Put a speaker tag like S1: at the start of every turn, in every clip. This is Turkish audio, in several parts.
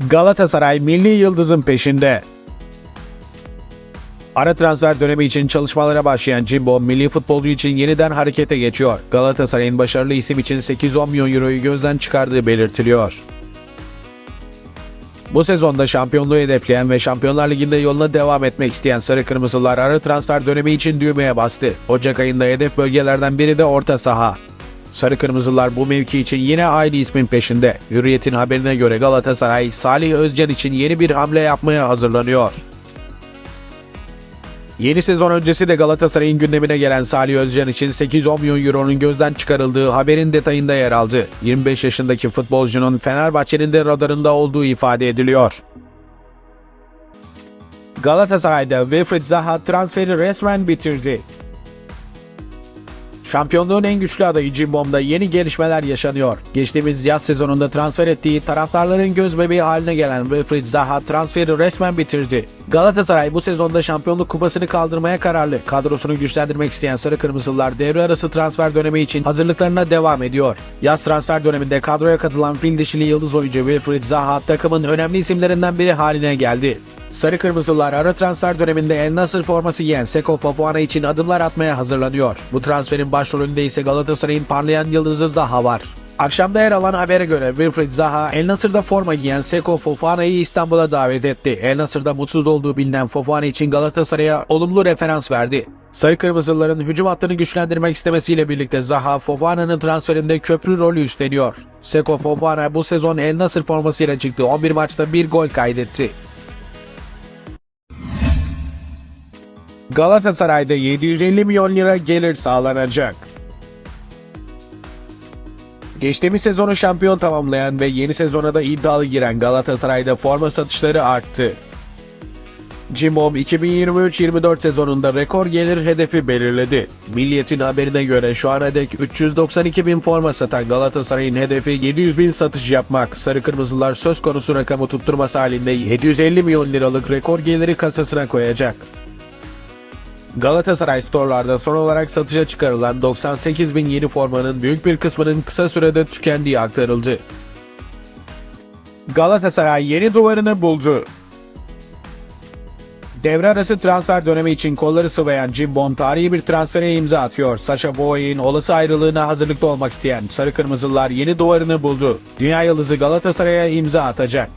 S1: Galatasaray milli yıldızın peşinde. Ara transfer dönemi için çalışmalara başlayan Jimbo, milli futbolcu için yeniden harekete geçiyor. Galatasaray'ın başarılı isim için 8-10 milyon euroyu gözden çıkardığı belirtiliyor. Bu sezonda şampiyonluğu hedefleyen ve Şampiyonlar Ligi'nde yoluna devam etmek isteyen Sarı Kırmızılar ara transfer dönemi için düğmeye bastı. Ocak ayında hedef bölgelerden biri de orta saha. Sarı Kırmızılar bu mevki için yine aynı ismin peşinde. Hürriyet'in haberine göre Galatasaray, Salih Özcan için yeni bir hamle yapmaya hazırlanıyor. Yeni sezon öncesi de Galatasaray'ın gündemine gelen Salih Özcan için 8-10 milyon euronun gözden çıkarıldığı haberin detayında yer aldı. 25 yaşındaki futbolcunun Fenerbahçe'nin de radarında olduğu ifade ediliyor. Galatasaray'da Wilfried Zaha transferi resmen bitirdi. Şampiyonluğun en güçlü adayı Cimbom'da yeni gelişmeler yaşanıyor. Geçtiğimiz yaz sezonunda transfer ettiği taraftarların göz bebeği haline gelen Wilfried Zaha transferi resmen bitirdi. Galatasaray bu sezonda şampiyonluk kupasını kaldırmaya kararlı. Kadrosunu güçlendirmek isteyen Sarı Kırmızılılar devre arası transfer dönemi için hazırlıklarına devam ediyor. Yaz transfer döneminde kadroya katılan fil dişili yıldız oyuncu Wilfried Zaha takımın önemli isimlerinden biri haline geldi. Sarı Kırmızılar ara transfer döneminde El Nasır forması giyen Seko Fofana için adımlar atmaya hazırlanıyor. Bu transferin başrolünde ise Galatasaray'ın parlayan yıldızı Zaha var. Akşamda yer alan habere göre Wilfried Zaha, El Nasır'da forma giyen Seko Fofana'yı İstanbul'a davet etti. El Nasır'da mutsuz olduğu bilinen Fofana için Galatasaray'a olumlu referans verdi. Sarı Kırmızıların hücum hattını güçlendirmek istemesiyle birlikte Zaha, Fofana'nın transferinde köprü rolü üstleniyor. Seko Fofana bu sezon El Nasır formasıyla çıktı. 11 maçta bir gol kaydetti. Galatasaray'da 750 milyon lira gelir sağlanacak. Geçtiğimiz sezonu şampiyon tamamlayan ve yeni sezona da iddialı giren Galatasaray'da forma satışları arttı. Cimbom 2023-24 sezonunda rekor gelir hedefi belirledi. Milliyetin haberine göre şu ana dek 392 bin forma satan Galatasaray'ın hedefi 700 bin satış yapmak. Sarı Kırmızılar söz konusu rakamı tutturması halinde 750 milyon liralık rekor geliri kasasına koyacak. Galatasaray Store'larda son olarak satışa çıkarılan 98 bin yeni formanın büyük bir kısmının kısa sürede tükendiği aktarıldı. Galatasaray yeni duvarını buldu. Devre arası transfer dönemi için kolları sıvayan Cimbom tarihi bir transfere imza atıyor. Sasha Boy'in olası ayrılığına hazırlıklı olmak isteyen Sarı Kırmızılar yeni duvarını buldu. Dünya yıldızı Galatasaray'a imza atacak.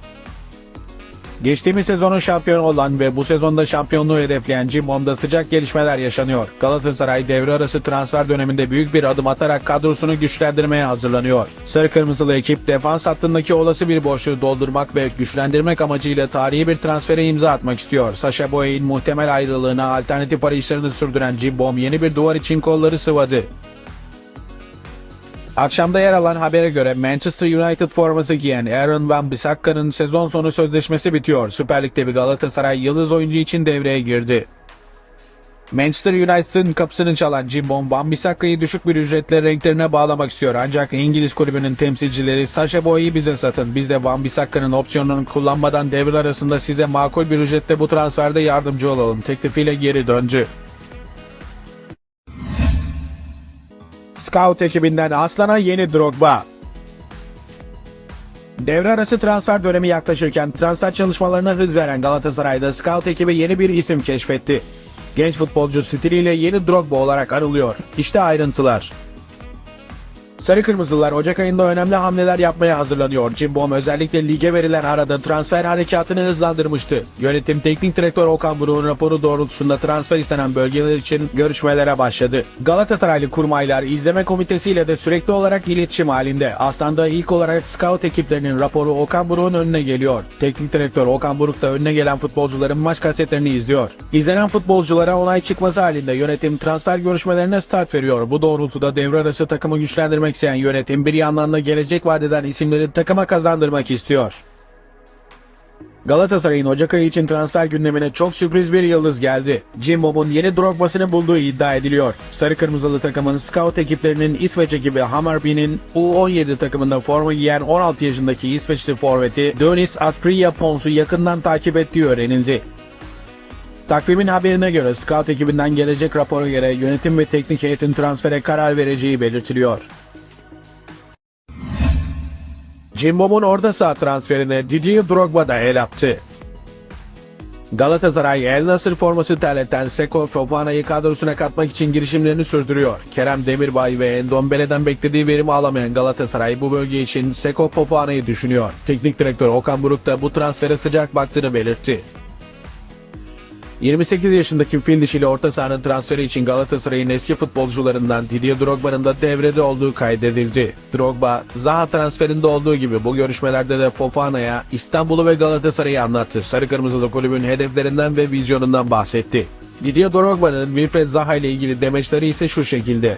S1: Geçtiğimiz sezonun şampiyonu olan ve bu sezonda şampiyonluğu hedefleyen Cimbom'da sıcak gelişmeler yaşanıyor. Galatasaray devre arası transfer döneminde büyük bir adım atarak kadrosunu güçlendirmeye hazırlanıyor. Sarı Kırmızılı ekip defans hattındaki olası bir boşluğu doldurmak ve güçlendirmek amacıyla tarihi bir transfere imza atmak istiyor. Sasha Boye'in muhtemel ayrılığına alternatif arayışlarını sürdüren Cimbom yeni bir duvar için kolları sıvadı. Akşamda yer alan habere göre Manchester United forması giyen Aaron Van Bissakka'nın sezon sonu sözleşmesi bitiyor. Süper Lig'de bir Galatasaray yıldız oyuncu için devreye girdi. Manchester United'ın kapısını çalan Cimbom Van Bissakka'yı düşük bir ücretle renklerine bağlamak istiyor. Ancak İngiliz kulübünün temsilcileri Sasha Boy'u bize satın. Biz de Van Bissakka'nın opsiyonunu kullanmadan devre arasında size makul bir ücretle bu transferde yardımcı olalım. Teklifiyle geri döndü. Scout ekibinden Aslan'a yeni Drogba. Devre arası transfer dönemi yaklaşırken transfer çalışmalarına hız veren Galatasaray'da Scout ekibi yeni bir isim keşfetti. Genç futbolcu stiliyle yeni Drogba olarak anılıyor. İşte ayrıntılar. Sarı Kırmızılar Ocak ayında önemli hamleler yapmaya hazırlanıyor. Cimbom özellikle lige verilen arada transfer harekatını hızlandırmıştı. Yönetim teknik direktör Okan Buruk'un raporu doğrultusunda transfer istenen bölgeler için görüşmelere başladı. Galatasaraylı kurmaylar izleme komitesiyle de sürekli olarak iletişim halinde. Aslında ilk olarak scout ekiplerinin raporu Okan Buruk'un önüne geliyor. Teknik direktör Okan Buruk da önüne gelen futbolcuların maç kasetlerini izliyor. İzlenen futbolculara onay çıkması halinde yönetim transfer görüşmelerine start veriyor. Bu doğrultuda devre arası takımı güçlendirmek isteyen yönetim bir yandan da gelecek vadeden isimleri takıma kazandırmak istiyor. Galatasaray'ın Ocak ayı için transfer gündemine çok sürpriz bir yıldız geldi. Cimbom'un yeni Drogba'sını bulduğu iddia ediliyor. Sarı Kırmızılı takımın scout ekiplerinin İsveç ekibi Hammarby'nin U17 takımında forma giyen 16 yaşındaki İsveçli forveti Dönis Aspriyapons'u yakından takip ettiği öğrenildi. Takvimin haberine göre scout ekibinden gelecek rapora göre yönetim ve teknik heyetin transfere karar vereceği belirtiliyor. Cimbom'un orta saha transferine Didier Drogba da el attı. Galatasaray El Nasır forması terleten Seko Fofana'yı kadrosuna katmak için girişimlerini sürdürüyor. Kerem Demirbay ve Endombele'den beklediği verimi alamayan Galatasaray bu bölge için Seko Fofana'yı düşünüyor. Teknik direktör Okan Buruk da bu transfere sıcak baktığını belirtti. 28 yaşındaki fil dişili orta sahanın transferi için Galatasaray'ın eski futbolcularından Didier Drogba'nın da devrede olduğu kaydedildi. Drogba, Zaha transferinde olduğu gibi bu görüşmelerde de Fofana'ya İstanbul'u ve Galatasaray'ı anlattı. Sarı Kırmızılı kulübün hedeflerinden ve vizyonundan bahsetti. Didier Drogba'nın Wilfred Zaha ile ilgili demeçleri ise şu şekilde.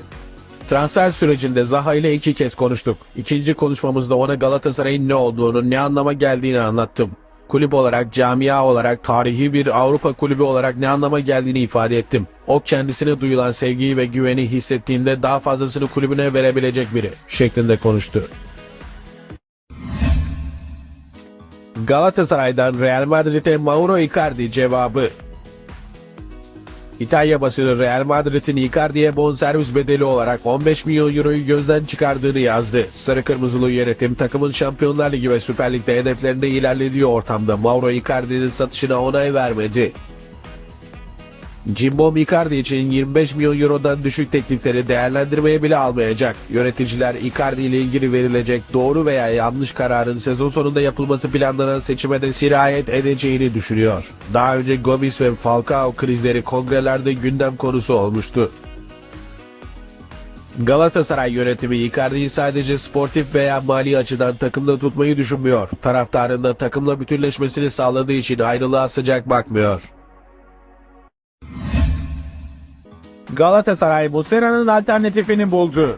S1: Transfer sürecinde Zaha ile iki kez konuştuk. İkinci konuşmamızda ona Galatasaray'ın ne olduğunu, ne anlama geldiğini anlattım. Kulüp olarak, camia olarak, tarihi bir Avrupa kulübü olarak ne anlama geldiğini ifade ettim. O kendisine duyulan sevgiyi ve güveni hissettiğinde daha fazlasını kulübüne verebilecek biri şeklinde konuştu. Galatasaray'dan Real Madrid'e Mauro Icardi cevabı. İtalya basını Real Madrid'in Icardi'ye bonservis bedeli olarak 15 milyon euroyu gözden çıkardığını yazdı. Sarı Kırmızılı yönetim takımın Şampiyonlar Ligi ve Süper Lig'de hedeflerinde ilerlediği ortamda Mauro Icardi'nin satışına onay vermedi. Cimbom Icardi için 25 milyon eurodan düşük teklifleri değerlendirmeye bile almayacak. Yöneticiler Icardi ile ilgili verilecek doğru veya yanlış kararın sezon sonunda yapılması planlanan seçime de sirayet edeceğini düşünüyor. Daha önce Gomis ve Falcao krizleri kongrelerde gündem konusu olmuştu. Galatasaray yönetimi Icardi'yi sadece sportif veya mali açıdan takımda tutmayı düşünmüyor. Taraftarın da takımla bütünleşmesini sağladığı için ayrılığa sıcak bakmıyor. Galatasaray Muslera'nın alternatifini buldu.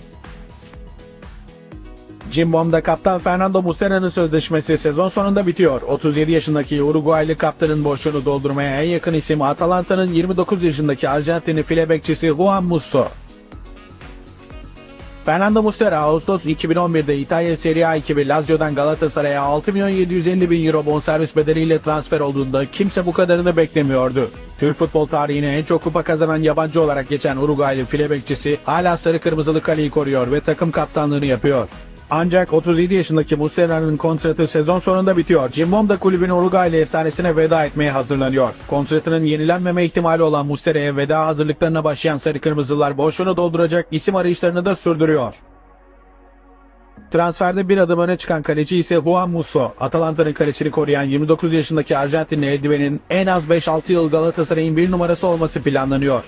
S1: Cimbom'da kaptan Fernando Muslera'nın sözleşmesi sezon sonunda bitiyor. 37 yaşındaki Uruguaylı kaptanın boşluğunu doldurmaya en yakın isim Atalanta'nın 29 yaşındaki Arjantinli file bekçisi Juan Musso. Fernando Muslera Ağustos 2011'de İtalya Serie A ekibi Lazio'dan Galatasaray'a 6 milyon 750 bin euro bonservis bedeliyle transfer olduğunda kimse bu kadarını beklemiyordu. Türk futbol tarihine en çok kupa kazanan yabancı olarak geçen Uruguaylı file bekçisi hala sarı kırmızılı kaleyi koruyor ve takım kaptanlığını yapıyor. Ancak 37 yaşındaki Muslera'nın kontratı sezon sonunda bitiyor. Cimbom da kulübün Uruguaylı efsanesine veda etmeye hazırlanıyor. Kontratının yenilenmeme ihtimali olan Muslera'ya veda hazırlıklarına başlayan Sarı Kırmızılar boşluğunu dolduracak isim arayışlarını da sürdürüyor. Transferde bir adım öne çıkan kaleci ise Juan Musso. Atalanta'nın kalecini koruyan 29 yaşındaki Arjantinli eldivenin en az 5-6 yıl Galatasaray'ın bir numarası olması planlanıyor.